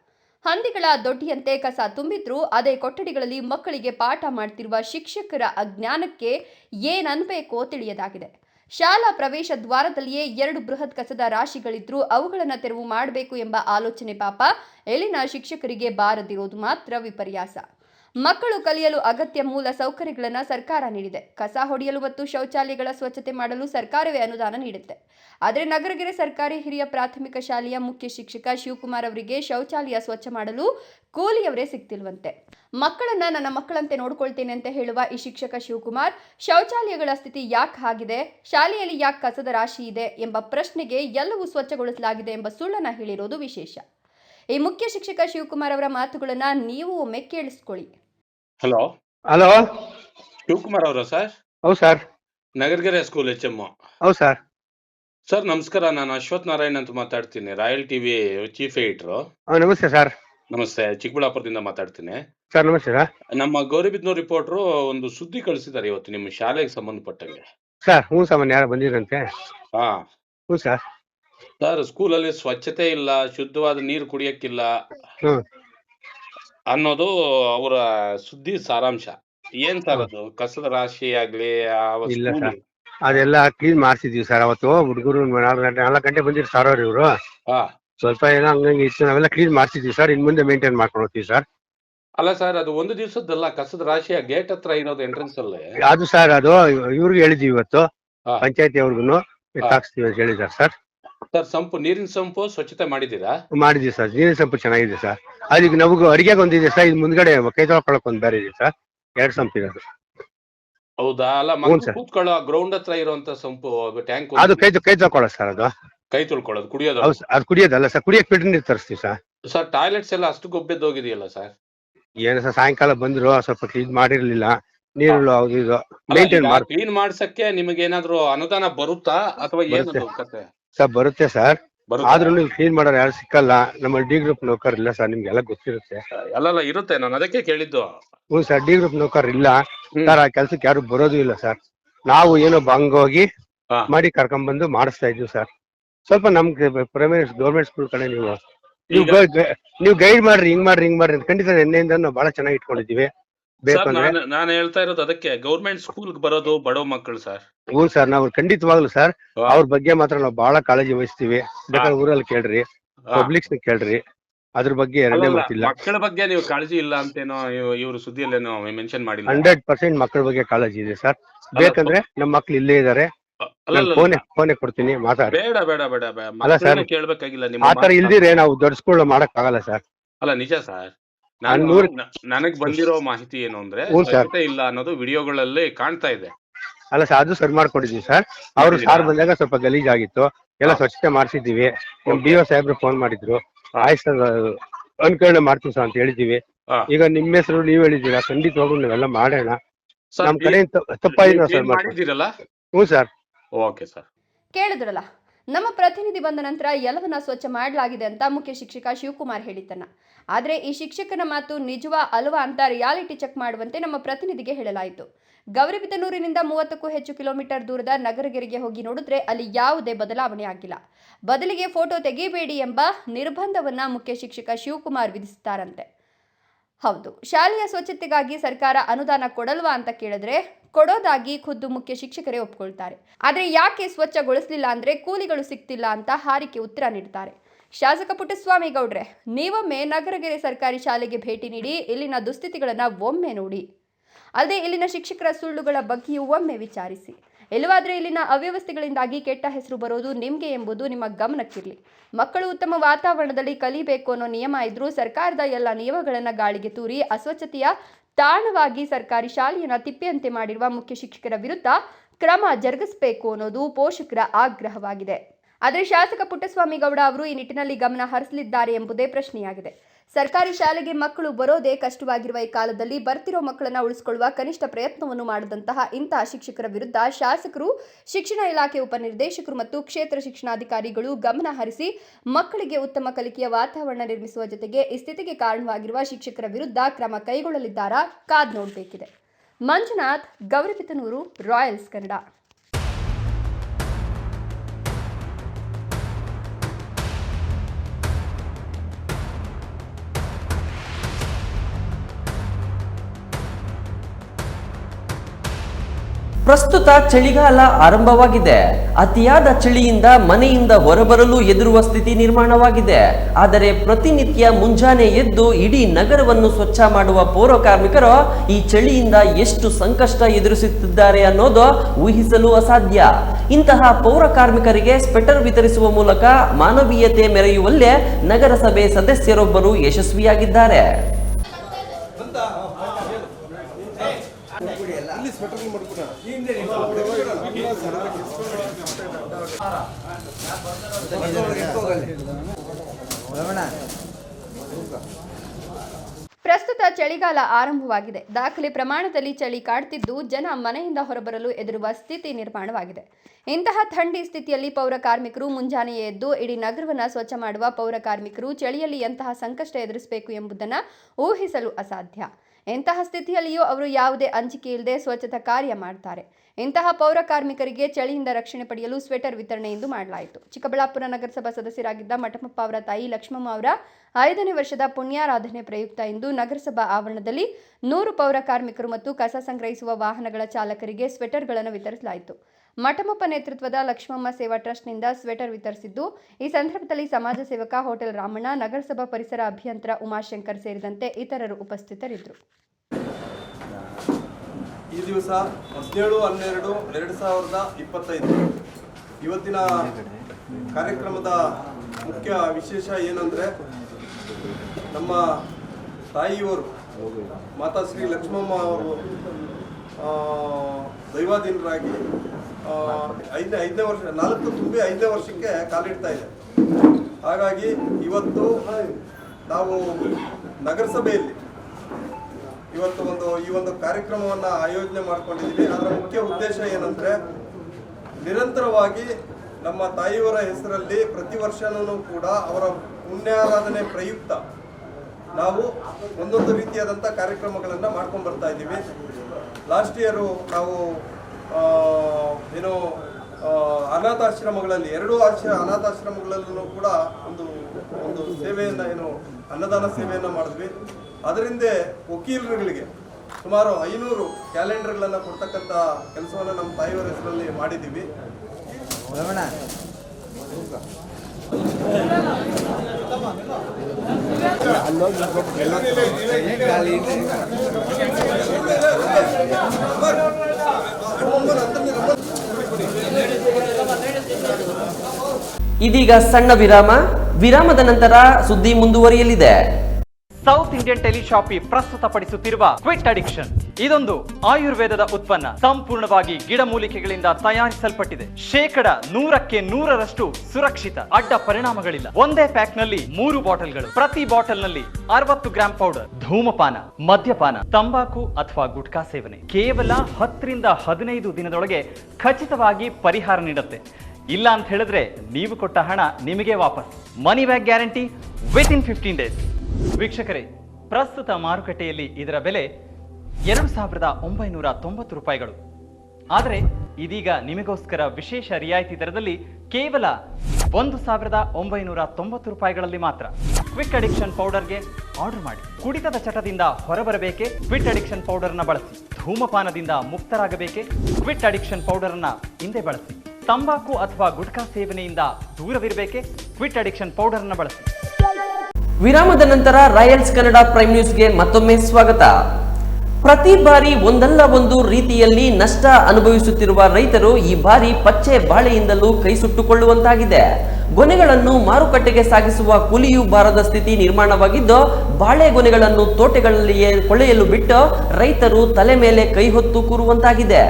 ಹಂದಿಗಳ ದೊಡ್ಡಿಯಂತೆ ಕಸ ತುಂಬಿದ್ರೂ ಅದೇ ಕೊಠಡಿಗಳಲ್ಲಿ ಮಕ್ಕಳಿಗೆ ಪಾಠ ಮಾಡ್ತಿರುವ ಶಿಕ್ಷಕರ ಅಜ್ಞಾನಕ್ಕೆ ಏನನ್ಬೇಕೋ ತಿಳಿಯದಾಗಿದೆ. ಶಾಲಾ ಪ್ರವೇಶ ದ್ವಾರದಲ್ಲಿಯೇ ಎರಡು ಬೃಹತ್ ಕಸದ ರಾಶಿಗಳಿದ್ರೂ ಅವುಗಳನ್ನು ತೆರವು ಮಾಡಬೇಕು ಎಂಬ ಆಲೋಚನೆ ಪಾಪ. ಎಲ್ಲಿನ ಶಿಕ್ಷಕರಿಗೆ ಬಾರದಿರೋದು ಮಾತ್ರ ವಿಪರ್ಯಾಸ. ಮಕ್ಕಳು ಕಲಿಯಲು ಅಗತ್ಯ ಮೂಲ ಸೌಕರ್ಯಗಳನ್ನು ಸರ್ಕಾರ ನೀಡಿದೆ. ಕಸ ಹೊಡೆಯಲು ಮತ್ತು ಶೌಚಾಲಯಗಳ ಸ್ವಚ್ಛತೆ ಮಾಡಲು ಸರ್ಕಾರವೇ ಅನುದಾನ ನೀಡುತ್ತೆ. ಆದರೆ ನಗರಗೆರೆ ಸರ್ಕಾರಿ ಹಿರಿಯ ಪ್ರಾಥಮಿಕ ಶಾಲೆಯ ಮುಖ್ಯ ಶಿಕ್ಷಕ ಶಿವಕುಮಾರ್ ಅವರಿಗೆ ಶೌಚಾಲಯ ಸ್ವಚ್ಛ ಮಾಡಲು ಕೂಲಿಯವರೇ ಸಿಗ್ತಿಲ್ವಂತೆ. ಮಕ್ಕಳನ್ನ ನನ್ನ ಮಕ್ಕಳಂತೆ ನೋಡ್ಕೊಳ್ತೇನೆ ಅಂತ ಹೇಳುವ ಈ ಶಿಕ್ಷಕ ಶಿವಕುಮಾರ್, ಶೌಚಾಲಯಗಳ ಸ್ಥಿತಿ ಯಾಕೆ ಆಗಿದೆ, ಶಾಲೆಯಲ್ಲಿ ಯಾಕೆ ಕಸದ ರಾಶಿ ಇದೆ ಎಂಬ ಪ್ರಶ್ನೆಗೆ ಎಲ್ಲವೂ ಸ್ವಚ್ಛಗೊಳಿಸಲಾಗಿದೆ ಎಂಬ ಸುಳ್ಳನ್ನ ಹೇಳಿರೋದು ವಿಶೇಷ. ಈ ಮುಖ್ಯ ಶಿಕ್ಷಕ ಶಿವಕುಮಾರ್ ಅವರ ಮಾತುಗಳನ್ನು ನೀವು ಒಮ್ಮೆ ಕೇಳಿಸ್ಕೊಳ್ಳಿ. ಹಲೋ? ಹಲೋ? ಶಿವಕುಮಾರ್ ಅವರ ಸರ್? ಹೌದು sir. Nagaragere school H M ಹೌದು ಸರ್. ಸರ್ ನಮಸ್ಕಾರ. ನಾನು ಅಶ್ವಥ್ ನಾರಾಯಣ್ ಅಂತ ಮಾತಾಡ್ತೀನಿ. ರಾಯಲ್ ಟಿವಿ ಚೀಫ್ ಎಡಿಟರ್ ನಮಸ್ತೆ ಸರ್. ನಮಸ್ತೆ. ಚಿಕ್ಕಬಳ್ಳಾಪುರದಿಂದ ಮಾತಾಡ್ತೀನಿ. ಸರ್ ನಮಸ್ತೆ ಸರ್. ನಮ್ಮ ಗೌರಿಬಿದ್ನೂರ್ ರಿಪೋರ್ಟ್ರು ಒಂದು ಸುದ್ದಿ ಕಳಿಸಿದ್ದಾರೆ ಇವತ್ತು ನಿಮ್ಮ ಶಾಲೆಗೆ ಸಂಬಂಧಪಟ್ಟಂಗೆ. ಸರ್ ಹ್ಞೂ ಸಾಮಾನ್ಯ ಯಾರು ಬಂದಿರಂತೆ ಹಾ. ಹ್ಞೂ ಸರ್. ಸರ್ ಸ್ಕೂಲಲ್ಲಿ ಸ್ವಚ್ಛತೆ ಇಲ್ಲ ಶುದ್ಧವಾದ ನೀರು ಕುಡಿಯಕ್ಕಿಲ್ಲ. ಹ್ಞೂ. ಅನ್ನೋದು ಅವರ ಸುದ್ದಿ ಸಾರಾಂಶ. ಏನ್ ಸರ್ ಅದು? ಕಸದ ರಾಶಿ ಆಗ್ಲಿ ಆ ಇಲ್ಲ ಸರ್. ಅದೆಲ್ಲ ಕ್ಲೀನ್ ಮಾಡಿಸಿದ್ವಿ ಸರ್. ಅವತ್ತು ಹುಡುಗರು ನಾಲ್ಕು ಗಂಟೆ ನಾಲ್ಕು ಗಂಟೆ ಬಂದಿರ್ ಸರ್ ಅವ್ರು ಇವರು. ಹಾ. ಸ್ವಲ್ಪ ಏನೋ ಹಂಗಂಗೆ ಇತ್ತು. ನಾವೆಲ್ಲ ಕ್ಲೀನ್ ಮಾಡಿಸಿದ್ವಿ ಸರ್. ಇನ್ ಮುಂದೆ ಮೇಂಟೈನ್ ಮಾಡ್ಕೊಂಡು ಹೋಗ್ತೀವಿ ಸರ್. ಅಲ್ಲ ಸರ್ ಅದು ಒಂದು ದಿವಸದ್ದಲ್ಲ. ಕಸದ ರಾಶಿ ಆ ಗೇಟ್ ಹತ್ರ ಇರೋದು ಎಂಟ್ರೆನ್ಸ್ ಅಲ್ಲಿ. ಅದು ಸರ್ ಅದು ಇವ್ರಿಗೆ ಹೇಳಿದ್ವಿ ಇವತ್ತು. ಹಾ. ಪಂಚಾಯತಿ ಅವ್ರಿಗೂ ಹಾಕ್ಸ್ತೀವಿ ಅಂತ ಹೇಳಿದ್ದಾರೆ ಸರ್. ಸರ್ ಸಂಪು ನೀರಿನ ಸಂಪು ಸ್ವಚ್ಛತೆ ಮಾಡಿದ್ದೀರಾ? ಮಾಡಿದ್ವಿ ಸರ್ ನೀರಿನ ಸಂಪು ಚೆನ್ನಾಗಿದೆ ಸರ್. ಅದೀಗ ನಮಗೂ ಅಡಿಗೆಗೆ ಒಂದಿದೆ ಸರ್ ಇದು ಮುಂದ್ಗಡೆ ಕೈ ತೊಳ್ಕೊಳಕ್ ಒಂದು ಬೇರೆ ಇದೆ ಸರ್ ಎರಡು ಸಂಪ್ ಸರ್ ಹೌದಾ? ಅಲ್ಲ ಹ್ಞೂ ಮಕ್ಕಳು ಸರ್. ಕೂತ್ಕೊಳ್ಳೋ ಗ್ರೌಂಡ್ ಹತ್ರ ಇರುವಂತ ಸಂಪು ಟ್ಯಾಂಕ್ ಅದು ಕೈ ಕೈ ತೊಳ್ಕೊಳ್ಳೋ ಸರ್ ಅದು. ಕೈ ತೊಳ್ಕೊಳ್ಳೋದು ಕುಡಿಯೋದು. ಹೌದು ಸರ್, ಅದು ಕುಡಿಯೋದಲ್ಲ ಸರ್ ಕುಡಿಯಕ್ಕೆ ಫಿಲ್ಟರ್ ನೀರು ತರಿಸ್ತೀವಿ ಸರ್. ಸರ್ ಟಾಯ್ಲೆಟ್ಸ್ ಎಲ್ಲ ಅಷ್ಟು ಗೊಬ್ಬೆದ್ದೋಗಿದೆಯಲ್ಲ ಸರ್? ಏನು ಸರ್ ಸಾಯಂಕಾಲ ಬಂದ್ರು ಸ್ವಲ್ಪ ಕ್ಲೀನ್ ಮಾಡಿರ್ಲಿಲ್ಲ. ನೀರು ಅದು ಇದು ಮೇಂಟೈನ್ ಮಾಡಿ ಕ್ಲೀನ್ ಮಾಡ್ಸಕ್ಕೆ ನಿಮಗೆ ಏನಾದ್ರು ಅನುದಾನ ಬರುತ್ತಾ? ಅಥವಾ ಏನು ಬರುತ್ತೆ. ಕತೆ? ಸರ್ ಬರುತ್ತೆ ಸರ್. ಬರುತ್ತಾ? ಆದ್ರೂ ನೀವು ಕ್ಲೀನ್ ಮಾಡೋರು ಯಾರು ಸಿಕ್ಕಲ್ಲ. ನಮ್ಮ ಡಿ ಗ್ರೂಪ್ ನೌಕರ್ ಇಲ್ಲ ಸರ್ ನಿಮ್ಗೆಲ್ಲ ಗೊತ್ತಿರುತ್ತೆ. ಅಲ್ಲಲ್ಲ ಇರುತ್ತೆ. ನಾನು ಅದಕ್ಕೆ ಕೇಳಿದ್ದು. ಹ್ಞೂ ಸರ್ ಡಿ ಗ್ರೂಪ್ ನೌಕರ್ ಇಲ್ಲ. ಹ್ಮ್. ಸರ್ ಆ ಕೆಲ್ಸಕ್ಕೆ ಯಾರು ಬರೋದು ಇಲ್ಲ ಸರ್. ನಾವು ಏನೋ ಬಂಗ್ ಹೋಗಿ ಹಾ. ಮಾಡಿ ಕರ್ಕೊಂಡ್ಬಂದು ಮಾಡಿಸ್ತಾ ಇದ್ವಿ ಸರ್. ಸ್ವಲ್ಪ ನಮ್ಗೆ ಪ್ರೈಮರಿ ಗೌರ್ಮೆಂಟ್ ಸ್ಕೂಲ್ ಕಡೆ ನೀವು ನೀವು ಈಗ ಗೈ- ಗೈ- ನೀವು ಗೈಡ್ ಮಾಡ್ರಿ ಹಿಂಗ್ ಮಾಡ್ರಿ ಹಿಂಗ್ ಮಾಡ್ರಿ ಅಂತ ಖಂಡಿತ ನಿನ್ನೆಯಿಂದ ನಾವು ಬಹಳ ಚೆನ್ನಾಗಿ ಅಂದ್ರೆ ನಾನು ನಾನು ಹೇಳ್ತಾ ಇರೋದು ಅದಕ್ಕೆ. ಗೌರ್ಮೆಂಟ್ ಸ್ಕೂಲ್ ಬರೋದು ಬಡವ ಮಕ್ಕಳು ಸರ್. ಹ್ಞೂ ಸರ್ ನಾವು ಖಂಡಿತವಾಗ್ಲು ಸರ್. ಅವ್ರ ಬಗ್ಗೆ ಮಾತ್ರ ನಾವು ಬಹಳ ಕಾಳಜಿ ವಹಿಸ್ತೀವಿ. ಬೇಕಾದ್ರೆ ಊರಲ್ಲಿ ಕೇಳ್ರಿ. ಪಬ್ಲಿಕ್ಸ್ ಕೇಳ್ರಿ ಅದ್ರ ಬಗ್ಗೆ ಎರಡೇ ಗೊತ್ತಿಲ್ಲ. ಮಕ್ಕಳ ಬಗ್ಗೆ ನೀವು ಕಾಳಜಿ ಇಲ್ಲ ಅಂತೇನೋ ಇವರು ಸುದ್ದಿಯಲ್ಲೇನೋ ಮೆನ್ಷನ್ ಮಾಡಿಲ್ಲ. ಹಂಡ್ರೆಡ್ ಪರ್ಸೆಂಟ್ ಮಕ್ಕಳ ಬಗ್ಗೆ ಕಾಳಜಿ ಇದೆ ಸರ್. ಬೇಕಂದ್ರೆ ನಮ್ಮ ಮಕ್ಳು ಇಲ್ಲೇ ಇದಾರೆ. ಫೋನೆ ಫೋನೆ ಕೊಡ್ತೀನಿ ಮಾತಾಡಿ. ಬೇಡ ಬೇಡ ಬೇಡ ಅಲ್ಲ ಸರ್ ಕೇಳ್ಬೇಕಾಗಿಲ್ಲ ನಿಮ್ಮ ಆತರ ಇಲ್ದಿರೇ ನಾವು ದೊಡ್ಡ ಸ್ಕೂಲ್ ಮಾಡಕ್ ಆಗಲ್ಲ ಸರ್. ಅಲ್ಲ ನಿಜ ಸರ್. ನನಗ್ ಬಂದಿರೋ ಮಾಹಿತಿ ಏನು ಅಂದ್ರೆ ಹ್ಮ್. ಸ್ವಚ್ಛತೆ ಇಲ್ಲ ಅನ್ನೋದು ವಿಡಿಯೋಗಳಲ್ಲಿ ಕಾಣ್ತಾ ಇದೆ. ಅಲ್ಲ ಸರ್ ಅದು ಸರಿ ಮಾಡ್ಕೊಂಡಿದೀವಿ ಸರ್ ಅವರು ಸಾರ್ ಬಂದಾಗ ಸ್ವಲ್ಪ ಗಲೀಜಾಗಿತ್ತು. ಎಲ್ಲ ಹಾ. ಸ್ವಚ್ಛತೆ ಮಾಡಿಸಿದೀವಿ ನಮ್ ಡಿ ಒ ಸಾಹೇಬ್ರು ಫೋನ್ ಮಾಡಿದ್ರು. ಹಾ. ಆಯ್ತು ಸರ್ ಅನುಕರಣೆ ಮಾಡ್ತೀವಿ ಸರ್ ಅಂತ ಹೇಳಿದೀವಿ ಹಾ. ಈಗ ನಿಮ್ಮ ಹೆಸರು ನೀವ್ ಹೇಳಿದ್ದೀರಾ? ಖಂಡಿತವಾಗ್ಲೂ ನಾವೆಲ್ಲ ಮಾಡೋಣ. ಸರ್ ನಮ್ ಕಡೆ ತಪ್ಪಾಯ್ತು ಸರ್ ಹ್ಞೂ ಸರ್ ಓಕೆ ಸರ್ ಕೇಳಿದ್ರಲ್ಲ? ನಮ್ಮ ಪ್ರತಿನಿಧಿ ಬಂದ ನಂತರ ಎಲ್ಲವನ್ನ ಸ್ವಚ್ಛ ಮಾಡಲಾಗಿದೆ ಅಂತ ಮುಖ್ಯ ಶಿಕ್ಷಕ ಶಿವಕುಮಾರ್ ಹೇಳಿದ್ದನ್ನ. ಆದರೆ ಈ ಶಿಕ್ಷಕನ ಮಾತು ನಿಜವಾ ಅಲ್ವಾ ಅಂತ ರಿಯಾಲಿಟಿ ಚೆಕ್ ಮಾಡುವಂತೆ ನಮ್ಮ ಪ್ರತಿನಿಧಿಗೆ ಹೇಳಲಾಯಿತು. ಗೌರಿಬಿದನೂರಿನಿಂದ ಮೂವತ್ತಕ್ಕೂ ಹೆಚ್ಚು ಕಿಲೋಮೀಟರ್ ದೂರದ ನಗರಗೆರೆಗೆ ಹೋಗಿ ನೋಡಿದ್ರೆ ಅಲ್ಲಿ ಯಾವುದೇ ಬದಲಾವಣೆ ಆಗಿಲ್ಲ. ಬದಲಿಗೆ ಫೋಟೋ ತೆಗೆಯಬೇಡಿ ಎಂಬ ನಿರ್ಬಂಧವನ್ನ ಮುಖ್ಯ ಶಿಕ್ಷಕ ಶಿವಕುಮಾರ್ ವಿಧಿಸುತ್ತಾರಂತೆ ಹೌದು. ಶಾಲೆಯ ಸ್ವಚ್ಛತೆಗಾಗಿ ಸರ್ಕಾರ ಅನುದಾನ ಕೊಡಲ್ವಾ ಅಂತ ಕೇಳಿದ್ರೆ ಕೊಡೋದಾಗಿ ಖುದ್ದು ಮುಖ್ಯ ಶಿಕ್ಷಕರೇ ಒಪ್ಕೊಳ್ತಾರೆ. ಆದರೆ ಯಾಕೆ ಸ್ವಚ್ಛಗೊಳಿಸಲಿಲ್ಲ ಅಂದ್ರೆ ಕೂಲಿಗಳು ಸಿಗ್ತಿಲ್ಲ ಅಂತ ಹಾರಿಕೆ ಉತ್ತರ ನೀಡ್ತಾರೆ. ಶಾಸಕ ಪುಟ್ಟಸ್ವಾಮಿ ಗೌಡ್ರೆ, ನೀವೊಮ್ಮೆ ನಗರಗೆರೆ ಸರ್ಕಾರಿ ಶಾಲೆಗೆ ಭೇಟಿ ನೀಡಿ ಇಲ್ಲಿನ ದುಸ್ಥಿತಿಗಳನ್ನು ಒಮ್ಮೆ ನೋಡಿ. ಅಲ್ಲದೆ ಇಲ್ಲಿನ ಶಿಕ್ಷಕರ ಸುಳ್ಳುಗಳ ಬಗ್ಗೆಯೂ ಒಮ್ಮೆ ವಿಚಾರಿಸಿ. ಇಲ್ಲವಾದ್ರೆ ಇಲ್ಲಿನ ಅವ್ಯವಸ್ಥೆಗಳಿಂದಾಗಿ ಕೆಟ್ಟ ಹೆಸರು ಬರೋದು ನಿಮಗೆ ಎಂಬುದು ನಿಮ್ಮ ಗಮನಕ್ಕಿರಲಿ. ಮಕ್ಕಳು ಉತ್ತಮ ವಾತಾವರಣದಲ್ಲಿ ಕಲಿಬೇಕು ಅನ್ನೋ ನಿಯಮ ಇದ್ರೂ ಸರ್ಕಾರದ ಎಲ್ಲ ನಿಯಮಗಳನ್ನು ಗಾಳಿಗೆ ತೂರಿ ಅಸ್ವಚ್ಛತೆಯ ತಾಣವಾಗಿ ಸರ್ಕಾರಿ ಶಾಲೆಯನ್ನ ತಿಪ್ಪೆಯಂತೆ ಮಾಡಿರುವ ಮುಖ್ಯ ಶಿಕ್ಷಕರ ವಿರುದ್ಧ ಕ್ರಮ ಜರುಗಿಸಬೇಕು ಅನ್ನೋದು ಪೋಷಕರ ಆಗ್ರಹವಾಗಿದೆ. ಆದರೆ ಶಾಸಕ ಪುಟ್ಟಸ್ವಾಮಿ ಗೌಡ ಅವರು ಈ ನಿಟ್ಟಿನಲ್ಲಿ ಗಮನ ಹರಿಸಲಿದ್ದಾರೆ ಎಂಬುದೇ ಪ್ರಶ್ನೆಯಾಗಿದೆ. ಸರ್ಕಾರಿ ಶಾಲೆಗೆ ಮಕ್ಕಳು ಬರೋದೇ ಕಷ್ಟವಾಗಿರುವ ಈ ಕಾಲದಲ್ಲಿ ಬರ್ತಿರೋ ಮಕ್ಕಳನ್ನ ಉಳಿಸಿಕೊಳ್ಳುವ ಕನಿಷ್ಠ ಪ್ರಯತ್ನವನ್ನು ಮಾಡದಂತಹ ಇಂತಹ ಶಿಕ್ಷಕರ ವಿರುದ್ಧ ಶಾಸಕರು, ಶಿಕ್ಷಣ ಇಲಾಖೆ ಉಪನಿರ್ದೇಶಕರು ಮತ್ತು ಕ್ಷೇತ್ರ ಶಿಕ್ಷಣಾಧಿಕಾರಿಗಳು ಗಮನ ಹರಿಸಿ ಮಕ್ಕಳಿಗೆ ಉತ್ತಮ ಕಲಿಕೆಯ ವಾತಾವರಣ ನಿರ್ಮಿಸುವ ಜೊತೆಗೆ ಈ ಸ್ಥಿತಿಗೆ ಕಾರಣವಾಗಿರುವ ಶಿಕ್ಷಕರ ವಿರುದ್ಧ ಕ್ರಮ ಕೈಗೊಳ್ಳಲಿದ್ದಾರಾ ಕಾದ್ ನೋಡಬೇಕಿದೆ. ಮಂಜುನಾಥ್ ಗೌರಿಪಿತನೂರು ರಾಯಲ್ಸ್ ಕನ್ನಡ. ಪ್ರಸ್ತುತ ಚಳಿಗಾಲ ಆರಂಭವಾಗಿದೆ. ಅತಿಯಾದ ಚಳಿಯಿಂದ ಮನೆಯಿಂದ ಹೊರಬರಲು ಎದುರುವ ಸ್ಥಿತಿ ನಿರ್ಮಾಣವಾಗಿದೆ. ಆದರೆ ಪ್ರತಿನಿತ್ಯ ಮುಂಜಾನೆ ಎದ್ದು ಇಡೀ ನಗರವನ್ನು ಸ್ವಚ್ಛ ಮಾಡುವ ಪೌರ ಕಾರ್ಮಿಕರು ಈ ಚಳಿಯಿಂದ ಎಷ್ಟು ಸಂಕಷ್ಟ ಎದುರಿಸುತ್ತಿದ್ದಾರೆ ಅನ್ನೋದು ಊಹಿಸಲು ಅಸಾಧ್ಯ. ಇಂತಹ ಪೌರ ಕಾರ್ಮಿಕರಿಗೆ ಸ್ವೆಟರ್ ವಿತರಿಸುವ ಮೂಲಕ ಮಾನವೀಯತೆ ಮೆರೆಯುವಲ್ಲೇ ನಗರಸಭೆ ಸದಸ್ಯರೊಬ್ಬರು ಯಶಸ್ವಿಯಾಗಿದ್ದಾರೆ. ಪ್ರಸ್ತುತ ಚಳಿಗಾಲ ಆರಂಭವಾಗಿದೆ. ದಾಖಲೆ ಪ್ರಮಾಣದಲ್ಲಿ ಚಳಿ ಕಾಡ್ತಿದ್ದು ಜನ ಮನೆಯಿಂದ ಹೊರಬರಲು ಎದುರುವ ಸ್ಥಿತಿ ನಿರ್ಮಾಣವಾಗಿದೆ. ಇಂತಹ ಥಂಡಿ ಸ್ಥಿತಿಯಲ್ಲಿ ಪೌರ ಕಾರ್ಮಿಕರು ಮುಂಜಾನೆಯೇ ಎದ್ದು ಇಡೀ ನಗರವನ್ನು ಸ್ವಚ್ಛ ಮಾಡುವ ಪೌರ ಕಾರ್ಮಿಕರು ಚಳಿಯಲ್ಲಿ ಎಂತಹ ಸಂಕಷ್ಟ ಎದುರಿಸಬೇಕು ಎಂಬುದನ್ನು ಊಹಿಸಲು ಅಸಾಧ್ಯ. ಇಂತಹ ಸ್ಥಿತಿಯಲ್ಲಿಯೂ ಅವರು ಯಾವುದೇ ಅಂಜಿಕೆ ಇಲ್ಲದೆ ಸ್ವಚ್ಛತಾ ಕಾರ್ಯ ಮಾಡ್ತಾರೆ. ಇಂತಹ ಪೌರ ಕಾರ್ಮಿಕರಿಗೆ ಚಳಿಯಿಂದ ರಕ್ಷಣೆ ಪಡೆಯಲು ಸ್ವೆಟರ್ ವಿತರಣೆ ಎಂದು ಮಾಡಲಾಯಿತು. ಚಿಕ್ಕಬಳ್ಳಾಪುರ ನಗರಸಭಾ ಸದಸ್ಯರಾಗಿದ್ದ ಮಠಮಪ್ಪ ಅವರ ತಾಯಿ ಲಕ್ಷ್ಮಮ್ಮ ಅವರ ಐದನೇ ವರ್ಷದ ಪುಣ್ಯಾರಾಧನೆ ಪ್ರಯುಕ್ತ ಇಂದು ನಗರಸಭಾ ಆವರಣದಲ್ಲಿ ನೂರು ಪೌರ ಕಾರ್ಮಿಕರು ಮತ್ತು ಕಸ ಸಂಗ್ರಹಿಸುವ ವಾಹನಗಳ ಚಾಲಕರಿಗೆ ಸ್ವೆಟರ್ಗಳನ್ನು ವಿತರಿಸಲಾಯಿತು. ಮಠಮಪ್ಪ ನೇತೃತ್ವದ ಲಕ್ಷ್ಮಮ್ಮ ಸೇವಾ ಟ್ರಸ್ಟ್ನಿಂದ ಸ್ವೆಟರ್ ವಿತರಿಸಿದ್ದು, ಈ ಸಂದರ್ಭದಲ್ಲಿ ಸಮಾಜ ಸೇವಕ ಹೋಟೆಲ್ ರಾಮಣ್ಣ, ನಗರಸಭಾ ಪರಿಸರ ಅಭಿಯಂತರ ಉಮಾಶಂಕರ್ ಸೇರಿದಂತೆ ಇತರರು ಉಪಸ್ಥಿತರಿದ್ದರು. ಈ ದಿವಸ ಹದಿನೇಳು, ಹನ್ನೆರಡು, ಎರಡು ಸಾವಿರದ ಇಪ್ಪತ್ತೈದು. ಇವತ್ತಿನ ಕಾರ್ಯಕ್ರಮದ ಮುಖ್ಯ ವಿಶೇಷ ಏನಂದರೆ ನಮ್ಮ ತಾಯಿಯವರು, ಮಾತಾ ಶ್ರೀ ಲಕ್ಷ್ಮಮ್ಮ ಅವರು ದೈವಾಧೀನರಾಗಿ ಐದನೇ ಐದನೇ ವರ್ಷ, ನಾಲ್ಕು ತುಂಬಿ ಐದನೇ ವರ್ಷಕ್ಕೆ ಕಾಲಿಡ್ತಾ ಇದೆ. ಹಾಗಾಗಿ ಇವತ್ತು ನಾವು ನಗರಸಭೆಯಲ್ಲಿ ಇವತ್ತು ಒಂದು, ಈ ಒಂದು ಕಾರ್ಯಕ್ರಮವನ್ನು ಆಯೋಜನೆ ಮಾಡ್ಕೊಂಡಿದ್ದೀವಿ. ಅದರ ಮುಖ್ಯ ಉದ್ದೇಶ ಏನಂದರೆ, ನಿರಂತರವಾಗಿ ನಮ್ಮ ತಾಯಿಯವರ ಹೆಸರಲ್ಲಿ ಪ್ರತಿ ವರ್ಷನೂ ಕೂಡ ಅವರ ಪುಣ್ಯಾರಾಧನೆ ಪ್ರಯುಕ್ತ ನಾವು ಒಂದೊಂದು ರೀತಿಯಾದಂಥ ಕಾರ್ಯಕ್ರಮಗಳನ್ನು ಮಾಡ್ಕೊಂಡು ಬರ್ತಾ ಇದ್ದೀವಿ. ಲಾಸ್ಟ್ ಇಯರು ನಾವು ಏನು ಅನಾಥಾಶ್ರಮಗಳಲ್ಲಿ, ಎರಡೂ ಆಶ್ರ ಅನಾಥಾಶ್ರಮಗಳಲ್ಲೂ ಕೂಡ ಒಂದು ಒಂದು ಸೇವೆಯನ್ನು ಏನು, ಅನ್ನದಾನ ಸೇವೆಯನ್ನು ಮಾಡಿದ್ವಿ. ಅದರಿಂದ ವಕೀಲರುಗಳಿಗೆ ಸುಮಾರು ಐನೂರು ಕ್ಯಾಲೆಂಡರ್ಗಳನ್ನು ಕೊಡ್ತಕ್ಕಂಥ ಕೆಲಸವನ್ನು ನಮ್ಮ ತಾಯಿಯವರ ಹೆಸರಲ್ಲಿ ಮಾಡಿದ್ದೀವಿ. ಇದೀಗ ಸಣ್ಣ ವಿರಾಮ. ವಿರಾಮದ ನಂತರ ಸುದ್ದಿ ಮುಂದುವರಿಯಲಿದೆ. ಸೌತ್ ಇಂಡಿಯನ್ ಟೆಲಿಶಾಪಿ ಪ್ರಸ್ತುತಪಡಿಸುತ್ತಿರುವ ಕ್ವಿಟ್ ಅಡಿಕ್ಷನ್ ಇದೊಂದು ಆಯುರ್ವೇದದ ಉತ್ಪನ್ನ. ಸಂಪೂರ್ಣವಾಗಿ ಗಿಡಮೂಲಿಕೆಗಳಿಂದ ತಯಾರಿಸಲ್ಪಟ್ಟಿದೆ. ಶೇಕಡ ನೂರಕ್ಕೆ ನೂರರಷ್ಟು ಸುರಕ್ಷಿತ, ಅಡ್ಡ ಪರಿಣಾಮಗಳಿಲ್ಲ. ಒಂದೇ ಪ್ಯಾಕ್ನಲ್ಲಿ ಮೂರು ಬಾಟಲ್ಗಳು. ಪ್ರತಿ ಬಾಟಲ್ನಲ್ಲಿ ಅರವತ್ತು ಗ್ರಾಂ ಪೌಡರ್. ಧೂಮಪಾನ, ಮದ್ಯಪಾನ, ತಂಬಾಕು ಅಥವಾ ಗುಟ್ಕಾ ಸೇವನೆ. ಕೇವಲ ಹತ್ತರಿಂದ ಹದಿನೈದು ದಿನದೊಳಗೆ ಖಚಿತವಾಗಿ ಪರಿಹಾರ ನೀಡುತ್ತೆ. ಇಲ್ಲ ಅಂತ ಹೇಳಿದ್ರೆ ನೀವು ಕೊಟ್ಟ ಹಣ ನಿಮಗೆ ವಾಪಸ್. Money back guarantee within fifteen days. ವೀಕ್ಷಕರೇ, ಪ್ರಸ್ತುತ ಮಾರುಕಟ್ಟೆಯಲ್ಲಿ ಇದರ ಬೆಲೆ ಎರಡು ಸಾವಿರದ ಒಂಬೈನೂರ ತೊಂಬತ್ತು ರೂಪಾಯಿಗಳು. ಆದರೆ ಇದೀಗ ನಿಮಗೋಸ್ಕರ ವಿಶೇಷ ರಿಯಾಯಿತಿ ದರದಲ್ಲಿ ಕೇವಲ ಒಂದು ಸಾವಿರದ ಒಂಬೈನೂರ ತೊಂಬತ್ತು ರೂಪಾಯಿಗಳಲ್ಲಿ ಮಾತ್ರ. ಕ್ವಿಕ್ ಅಡಿಕ್ಷನ್ ಪೌಡರ್ಗೆ ಆರ್ಡರ್ ಮಾಡಿ. ಕುಡಿತದ ಚಟದಿಂದ ಹೊರಬರಬೇಕೆ? ಕ್ವಿಟ್ ಅಡಿಕ್ಷನ್ ಪೌಡರ್ನ ಬಳಸಿ. ಧೂಮಪಾನದಿಂದ ಮುಕ್ತರಾಗಬೇಕೆ? ಕ್ವಿಟ್ ಅಡಿಕ್ಷನ್ ಪೌಡರ್ನ ಹಿಂದೆ ಬಳಸಿ. ತಂಬಾಕು ಅಥವಾ ಗುಟ್ಕಾ ಸೇವನೆಯಿಂದ ದೂರವಿರಬೇಕೆ? ಕ್ವಿಟ್ ಅಡಿಕ್ಷನ್ ಪೌಡರ್ನ ಬಳಸಿ. ವಿರಾಮದ ನಂತರ ರಾಯಲ್ಸ್ ಕನ್ನಡ ಪ್ರೈಮ್ ನ್ಯೂಸ್ಗೆ ಮತ್ತೊಮ್ಮೆ ಸ್ವಾಗತ. ಪ್ರತಿ ಬಾರಿ ಒಂದಲ್ಲ ಒಂದು ರೀತಿಯಲ್ಲಿ ನಷ್ಟ ಅನುಭವಿಸುತ್ತಿರುವ ರೈತರು ಈ ಬಾರಿ ಪಚ್ಚೆ ಬಾಳೆಯಿಂದಲೂ ಕೈ ಸುಟ್ಟುಕೊಳ್ಳುವಂತಾಗಿದೆ. ಗೊನೆಗಳನ್ನು ಮಾರುಕಟ್ಟೆಗೆ ಸಾಗಿಸುವ ಕೂಲಿಯೂ ಬಾರದ ಸ್ಥಿತಿ ನಿರ್ಮಾಣವಾಗಿದ್ದು, ಬಾಳೆ ಗೊನೆಗಳನ್ನು ತೋಟಗಳಲ್ಲಿಯೇ ಕೊಳೆಯಲು ಬಿಟ್ಟು ರೈತರು ತಲೆ ಮೇಲೆ ಕೈ ಹೊತ್ತು ಕೂರುವಂತಾಗಿದೆ.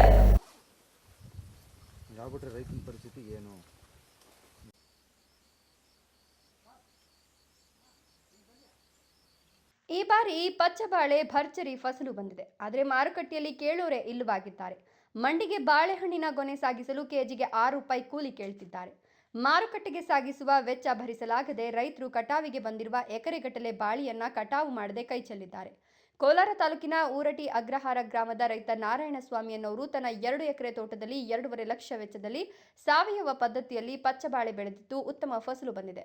ಈ ಬಾರಿ ಪಚ್ಚಬಾಳೆ, ಭರ್ಜರಿ ಫಸಲು ಬಂದಿದೆ. ಆದರೆ ಮಾರುಕಟ್ಟೆಯಲ್ಲಿ ಕೇಳೋರೆ ಇಲ್ಲವಾಗಿದ್ದಾರೆ. ಮಂಡಿಗೆ ಬಾಳೆಹಣ್ಣಿನ ಗೊನೆ ಸಾಗಿಸಲು ಕೆಜಿಗೆ ಆರು ರೂಪಾಯಿ ಕೂಲಿ ಕೇಳ್ತಿದ್ದಾರೆ. ಮಾರುಕಟ್ಟೆಗೆ ಸಾಗಿಸುವ ವೆಚ್ಚ ಭರಿಸಲಾಗದೆ ರೈತರು ಕಟಾವಿಗೆ ಬಂದಿರುವ ಎಕರೆಗಟ್ಟಲೆ ಬಾಳಿಯನ್ನ ಕಟಾವು ಮಾಡದೆ ಕೈ ಚೆಲ್ಲಿದ್ದಾರೆ. ಕೋಲಾರ ತಾಲೂಕಿನ ಊರಟಿ ಅಗ್ರಹಾರ ಗ್ರಾಮದ ರೈತ ನಾರಾಯಣಸ್ವಾಮಿ ಅನ್ನೋರು ತನ್ನ ಎರಡು ಎಕರೆ ತೋಟದಲ್ಲಿ ಎರಡೂವರೆ ಲಕ್ಷ ವೆಚ್ಚದಲ್ಲಿ ಸಾವಯವ ಪದ್ಧತಿಯಲ್ಲಿ ಪಚ್ಚಬಾಳೆ ಬೆಳೆದಿದ್ದು ಉತ್ತಮ ಫಸಲು ಬಂದಿದೆ.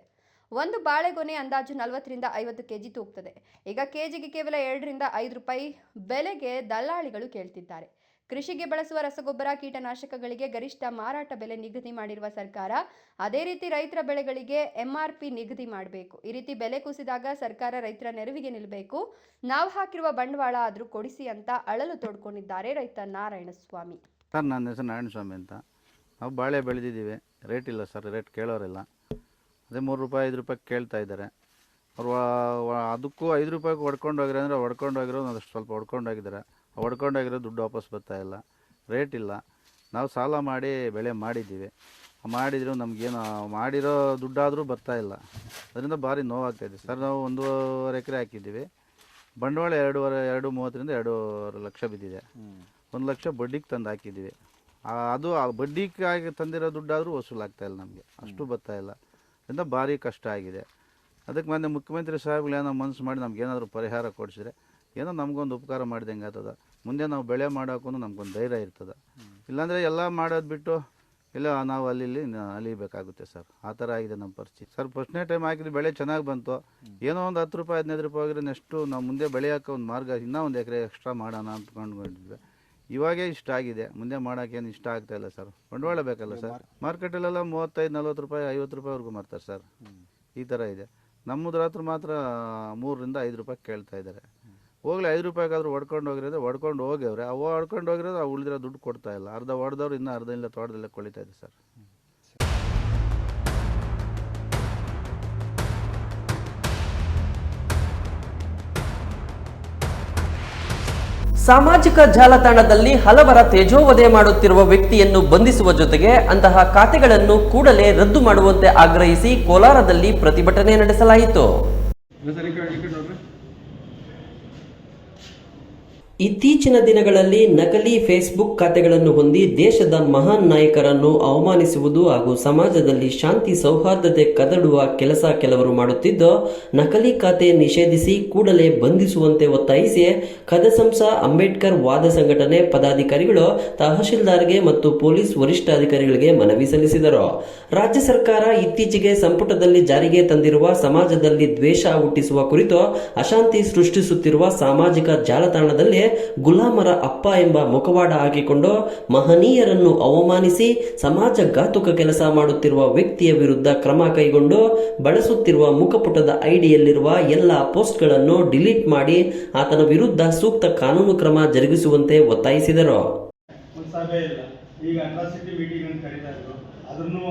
ಒಂದು ಬಾಳೆಗೊನೆ ಅಂದಾಜು ನಲವತ್ತರಿಂದ ಐವತ್ತು ಕೆಜಿ ತೂಗ್ತದೆ. ಈಗ ಕೆಜಿಗೆ ಕೇವಲ ಎರಡರಿಂದ ಐದು ರೂಪಾಯಿ ಬೆಲೆಗೆ ದಲ್ಲಾಳಿಗಳು ಕೇಳ್ತಿದ್ದಾರೆ. ಕೃಷಿಗೆ ಬಳಸುವ ರಸಗೊಬ್ಬರ, ಕೀಟನಾಶಕಗಳಿಗೆ ಗರಿಷ್ಠ ಮಾರಾಟ ಬೆಲೆ ನಿಗದಿ ಮಾಡಿರುವ ಸರ್ಕಾರ ಅದೇ ರೀತಿ ರೈತರ ಬೆಳೆಗಳಿಗೆ ಎಂಆರ್ಪಿ ನಿಗದಿ ಮಾಡಬೇಕು. ಈ ರೀತಿ ಬೆಲೆ ಕುಸಿದಾಗ ಸರ್ಕಾರ ರೈತರ ನೆರವಿಗೆ ನಿಲ್ಲಬೇಕು ನಾವು ಹಾಕಿರುವ ಬಂಡವಾಳ ಆದರೂ ಕೊಡಿಸಿ ಅಂತ ಅಳಲು ತೋಡ್ಕೊಂಡಿದ್ದಾರೆ ರೈತ ನಾರಾಯಣಸ್ವಾಮಿ. ಸರ್, ನನ್ನ ಹೆಸರು ನಾರಾಯಣಸ್ವಾಮಿ ಅಂತ. ನಾವು ಬಾಳೆ ಬೆಳೆದಿದ್ದೀವಿ. ರೇಟ್ ಇಲ್ಲ ಸರ್, ರೇಟ್ ಕೇಳೋರಿಲ್ಲ. ಅದೇ ಮೂರು ರೂಪಾಯಿ ಐದು ರೂಪಾಯಿ ಕೇಳ್ತಾ ಇದ್ದಾರೆ. ಅವ್ರು ಅದಕ್ಕೂ ಐದು ರೂಪಾಯಿಗೆ ಹೊಡ್ಕೊಂಡು ಹೋಗಿರೋ ಅಂದರೆ ಹೊಡ್ಕೊಂಡು ಹೋಗಿರೋ ಅದಷ್ಟು ಸ್ವಲ್ಪ ಹೊಡ್ಕೊಂಡೋಗಿದ್ದಾರೆ ಹೋಗಿದ್ದಾರೆ. ಹೊಡ್ಕೊಂಡು ಹೋಗಿರೋ ದುಡ್ಡು ವಾಪಸ್ ಬರ್ತಾ ಇಲ್ಲ. ರೇಟ್ ಇಲ್ಲ. ನಾವು ಸಾಲ ಮಾಡಿ ಬೆಳೆ ಮಾಡಿದ್ದೀವಿ. ಮಾಡಿದ್ರು ನಮಗೇನು ಮಾಡಿರೋ ದುಡ್ಡಾದರೂ ಬರ್ತಾ ಇಲ್ಲ. ಅದರಿಂದ ಭಾರಿ ನೋವಾಗ್ತಾಯಿದೆ ಸರ್ ನಾವು ಒಂದೂವರೆ ಎಕರೆ ಹಾಕಿದ್ದೀವಿ. ಬಂಡವಾಳ ಎರಡೂವರೆ ಎರಡು ಮೂವತ್ತರಿಂದ ಎರಡೂವರೆ ಲಕ್ಷ ಬಿದ್ದಿದೆ. ಒಂದು ಲಕ್ಷ ಬಡ್ಡಿಗೆ ತಂದು ಹಾಕಿದ್ದೀವಿ. ಅದು ಆ ಬಡ್ಡಿಗೆ ತಂದಿರೋ ದುಡ್ಡಾದರೂ ವಸೂಲಾಗ್ತಾ ಇಲ್ಲ ನಮಗೆ. ಅಷ್ಟು ಬರ್ತಾ ಇಲ್ಲ. ಅದರಿಂದ ಭಾರಿ ಕಷ್ಟ ಆಗಿದೆ. ಅದಕ್ಕೆ ಮೊನ್ನೆ ಮುಖ್ಯಮಂತ್ರಿ ಸಾಹೇಬ್ಗಳು ಏನೋ ಮನಸ್ಸು ಮಾಡಿ ನಮ್ಗೆ ಏನಾದರೂ ಪರಿಹಾರ ಕೊಡಿಸಿದ್ರೆ ಏನೋ ನಮಗೊಂದು ಉಪಕಾರ ಮಾಡಿದಂಗೆ ಆಗ್ತದೆ ಮುಂದೆ ನಾವು ಬೆಳೆ ಮಾಡೋಕ್ಕೂ ನಮ್ಗೊಂದು ಧೈರ್ಯ ಇರ್ತದೆ. ಇಲ್ಲಾಂದರೆ ಎಲ್ಲ ಮಾಡೋದು ಬಿಟ್ಟು ಇಲ್ಲ, ನಾವು ಅಲ್ಲಿ ಇಲ್ಲಿ ಅಲಿಬೇಕಾಗುತ್ತೆ ಸರ್. ಆ ಥರ ಆಗಿದೆ ನಮ್ಮ ಪರಿಸ್ಥಿತಿ. ಸರ್ ಫಸ್ಟ್ನೇ ಟೈಮ್ ಹಾಕಿದ್ರೆ ಬೆಳೆ ಚೆನ್ನಾಗಿ ಬಂತು. ಏನೋ ಒಂದು ಹತ್ತು ರೂಪಾಯಿ, ಹದಿನೈದು ರೂಪಾಯಿ ಆಗಿದ್ರೆ ನೆಕ್ಸ್ಟು ನಾವು ಮುಂದೆ ಬೆಳೆಯೋಕೆ ಒಂದು ಮಾರ್ಗ, ಇನ್ನೂ ಒಂದು ಎಕರೆ ಎಕ್ಸ್ಟ್ರಾ ಮಾಡೋಣ ಅಂತ ಕೊಂಡ್ಕೊಂಡಿದ್ವಿ ಇವಾಗೇ ಇಷ್ಟ ಆಗಿದೆ. ಮುಂದೆ ಮಾಡೋಕ್ಕೇನು ಇಷ್ಟ ಆಗ್ತಾ ಇಲ್ಲ ಸರ್. ಬಂಡವಾಳ ಬೇಕಲ್ಲ ಸರ್? ಮಾರ್ಕೆಟಲ್ಲೆಲ್ಲ ಮೂವತ್ತೈದು ನಲ್ವತ್ತು ರೂಪಾಯಿ ಐವತ್ತು ರೂಪಾಯಿವರೆಗೂ ಮಾರ್ತಾರೆ ಸರ್. ಈ ಥರ ಇದೆ. ನಮ್ಮದ್ರ ಹತ್ರ ಮಾತ್ರ ಮೂರರಿಂದ ಐದು ರೂಪಾಯಿ ಕೇಳ್ತಾ ಇದ್ದಾರೆ. ಹೋಗ್ಲಿ ಐದು ರೂಪಾಯಿಗಾದ್ರೂ ಹೊಡ್ಕೊಂಡು ಹೋಗಿರೋದು ಹೊಡ್ಕೊಂಡು ಹೋಗ್ಯವ್ರೆ. ಅವು ಹೊಡ್ಕೊಂಡು ಹೋಗಿರೋದು ಆ ಉಳಿದಿರೋ ದುಡ್ಡು ಕೊಡ್ತಾ ಇಲ್ಲ. ಅರ್ಧ ಹೊಡೆದವ್ರು ಇನ್ನೂ ಅರ್ಧ ಇಲ್ಲ ತೋಟದಲ್ಲೇ ಕೊಳಿತಾ ಇದೆ ಸರ್. ಸಾಮಾಜಿಕ ಜಾಲತಾಣದಲ್ಲಿ ಹಲವರ ತೇಜೋವಧೆ ಮಾಡುತ್ತಿರುವ ವ್ಯಕ್ತಿಯನ್ನು ಬಂಧಿಸುವ ಜೊತೆಗೆ ಅಂತಹ ಖಾತೆಗಳನ್ನು ಕೂಡಲೇ ರದ್ದು ಮಾಡುವಂತೆ ಆಗ್ರಹಿಸಿ ಕೋಲಾರದಲ್ಲಿ ಪ್ರತಿಭಟನೆ ನಡೆಸಲಾಯಿತು. ಇತ್ತೀಚಿನ ದಿನಗಳಲ್ಲಿ ನಕಲಿ ಫೇಸ್ಬುಕ್ ಖಾತೆಗಳನ್ನು ಹೊಂದಿ ದೇಶದ ಮಹಾನ್ ನಾಯಕರನ್ನು ಅವಮಾನಿಸುವುದು ಹಾಗೂ ಸಮಾಜದಲ್ಲಿ ಶಾಂತಿ ಸೌಹಾರ್ದತೆ ಕದಡುವ ಕೆಲಸ ಕೆಲವರು ಮಾಡುತ್ತಿದ್ದು ನಕಲಿ ಖಾತೆ ನಿಷೇಧಿಸಿ ಕೂಡಲೇ ಬಂಧಿಸುವಂತೆ ಒತ್ತಾಯಿಸಿ ಕದಸಂಸ ಅಂಬೇಡ್ಕರ್ ವಾದ ಸಂಘಟನೆ ಪದಾಧಿಕಾರಿಗಳು, ತಹಶೀಲ್ದಾರ್ಗೆ ಮತ್ತು ಪೊಲೀಸ್ ವರಿಷ್ಠಾಧಿಕಾರಿಗಳಿಗೆ ಮನವಿ ಸಲ್ಲಿಸಿದರು. ರಾಜ್ಯ ಸರ್ಕಾರ ಇತ್ತೀಚೆಗೆ ಸಂಪುಟದಲ್ಲಿ ಜಾರಿಗೆ ತಂದಿರುವ ಸಮಾಜದಲ್ಲಿ ದ್ವೇಷ ಹುಟ್ಟಿಸುವ ಕುರಿತು ಅಶಾಂತಿ ಸೃಷ್ಟಿಸುತ್ತಿರುವ ಸಾಮಾಜಿಕ ಜಾಲತಾಣದಲ್ಲಿ ಗುಲಾಮರ ಅಪ್ಪ ಎಂಬ ಮುಖವಾಡ ಹಾಕಿಕೊಂಡು ಮಹನೀಯರನ್ನು ಅವಮಾನಿಸಿ ಸಮಾಜ ಘಾತುಕ ಕೆಲಸ ಮಾಡುತ್ತಿರುವ ವ್ಯಕ್ತಿಯ ವಿರುದ್ಧ ಕ್ರಮ ಕೈಗೊಂಡು ಬಳಸುತ್ತಿರುವ ಮುಖಪುಟದ ಐಡಿಯಲ್ಲಿರುವ ಎಲ್ಲ ಪೋಸ್ಟ್ಗಳನ್ನು ಡಿಲೀಟ್ ಮಾಡಿ ಆತನ ವಿರುದ್ಧ ಸೂಕ್ತ ಕಾನೂನು ಕ್ರಮ ಜರುಗಿಸುವಂತೆ ಒತ್ತಾಯಿಸಿದರು. ಈಗ ಅಟ್ರಾಸಿಟಿ ಮೀಟಿಂಗ್ ಅಂತ ಕರೀತಾ ಇದ್ರು. ಅದನ್ನು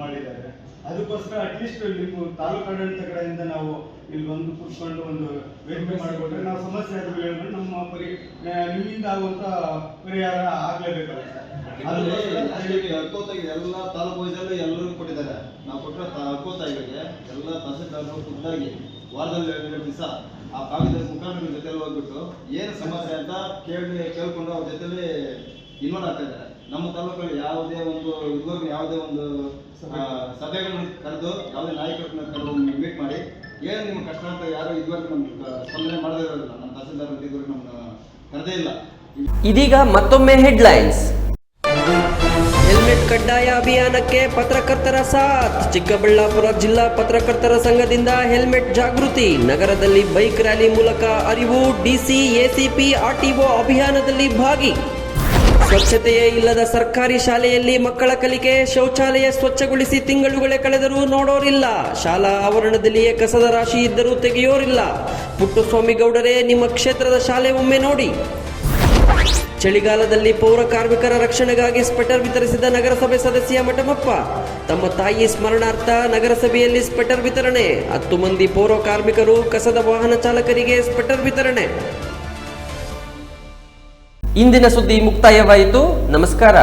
ಮಾಡಿದ್ದಾರೆ. ಅದಕ್ಕೋಸ್ಕರ ಅಟ್ಲೀಸ್ಟ್ ನಿಮ್ಮ ತಾಲೂಕು ಆಡಳಿತ ಕಡೆಯಿಂದ ನಾವು ಇಲ್ಲಿ ಬಂದು ಕೂತ್ಕೊಂಡು ಒಂದು ವೇದಿಕೆ ಮಾಡಿಕೊಟ್ರೆ ನಾವು ಸಮಸ್ಯೆ ಆದ್ರೂ ಹೇಳ್ಕೊಂಡು ನಮ್ಮ ಪರಿ ನಿಮ್ಮಿಂದ ಆಗುವಂತ ಪರಿಹಾರ ಆಗ್ಲೇಬೇಕಾಗುತ್ತೆ ಅದಕ್ಕೋಸ್ಕರ ಹಕ್ಕೋತಾಗಿ ಎಲ್ಲ ತಾಲೂಕು ವೈಸಲ್ಲಿ ಎಲ್ಲರಿಗೂ ಕೊಟ್ಟಿದ್ದಾರೆ. ನಾವು ಕೊಟ್ಟರೆ ಹಕ್ಕೋತಾಗಿಗಳಿಗೆ ಎಲ್ಲ ತಹಸೀಲ್ದಾರರು ಖುದ್ದಾಗಿ ವಾರದಲ್ಲಿ ಎರಡು ಎರಡು ದಿವಸ ಆ ಕಾಗದ ಮುಖಾಂತರ ಜೊತೆಲಿ ಹೋಗ್ಬಿಟ್ಟು ಏನು ಸಮಸ್ಯೆ ಅಂತ ಕೇಳಿ ಕೇಳ್ಕೊಂಡು ಅವ್ರ ಜೊತೆಲಿ ಇನ್ವಾಲ್ವ್ ಆಗ್ತಾ ಇದ್ದಾರೆ. ನಮ್ಮ ತಾಲೂಕಲ್ಲಿ ಯಾವುದೇ ಒಂದು ಇದುವರೆಗೂ ಯಾವುದೇ ಒಂದು ಸಭೆಗಳನ್ನ ಕರೆದು, ಯಾವುದೇ ನಾಯಕರನ್ನ ಕರೆದು ಮೀಟ್ ಮಾಡಿ, ಏನು ನಿಮ್ಮ ಕಷ್ಟ ಅಂತ ಯಾರು ಇದುವರೆಗೂ ನಮ್ಗೆ ಸ್ಪಂದನೆ ಮಾಡದೇ ಇರೋದಿಲ್ಲ. ನಮ್ಮ ತಹಸೀಲ್ದಾರ್ ಇದುವರೆಗೂ ನಮ್ಮನ್ನ ಕರೆದೇ ಇಲ್ಲ. ಇದೀಗ ಮತ್ತೊಮ್ಮೆ ಹೆಡ್ಲೈನ್ಸ್. ಹೆಲ್ಮೆಟ್ ಕಡ್ಡಾಯ ಅಭಿಯಾನಕ್ಕೆ ಪತ್ರಕರ್ತರ ಸಾಥ್. ಚಿಕ್ಕಬಳ್ಳಾಪುರ ಜಿಲ್ಲಾ ಪತ್ರಕರ್ತರ ಸಂಘದಿಂದ ಹೆಲ್ಮೆಟ್ ಜಾಗೃತಿ. ನಗರದಲ್ಲಿ ಬೈಕ್ ರ್ಯಾಲಿ ಮೂಲಕ ಅರಿವು. ಡಿಸಿ, ಎಸಿಪಿ, ಆರ್ಟಿಒ ಅಭಿಯಾನದಲ್ಲಿ ಭಾಗಿ. ಸ್ವಚ್ಛತೆಯೇ ಇಲ್ಲದ ಸರ್ಕಾರಿ ಶಾಲೆಯಲ್ಲಿ ಮಕ್ಕಳ ಕಲಿಕೆ ಶೌಚಾಲಯ ಸ್ವಚ್ಛಗೊಳಿಸಿ ತಿಂಗಳುಗಳೇ ಕಳೆದರೂ ನೋಡೋರಿಲ್ಲ. ಶಾಲಾ ಆವರಣದಲ್ಲಿಯೇ ಕಸದ ರಾಶಿ ಇದ್ದರೂ ತೆಗೆಯೋರಿಲ್ಲ. ಪುಟ್ಟುಸ್ವಾಮಿ ಗೌಡರೇ, ನಿಮ್ಮ ಕ್ಷೇತ್ರದ ಶಾಲೆ ಒಮ್ಮೆ ನೋಡಿ. ಚಳಿಗಾಲದಲ್ಲಿ ಪೌರ ಕಾರ್ಮಿಕರ ರಕ್ಷಣೆಗಾಗಿ ಸ್ಪೆಟರ್ ವಿತರಿಸಿದ ನಗರಸಭೆ ಸದಸ್ಯ ಮಠಮಪ್ಪ. ತಮ್ಮ ತಾಯಿ ಸ್ಮರಣಾರ್ಥ ನಗರಸಭೆಯಲ್ಲಿ ಸ್ಪೆಟರ್ ವಿತರಣೆ. ಹತ್ತು ಮಂದಿ ಪೌರ ಕಾರ್ಮಿಕರು ಕಸದ ವಾಹನ ಚಾಲಕರಿಗೆ ಸ್ಪೆಟರ್ ವಿತರಣೆ. ಇಂದಿನ ಸುದ್ದಿ ಮುಕ್ತಾಯವಾಯಿತು. ನಮಸ್ಕಾರ.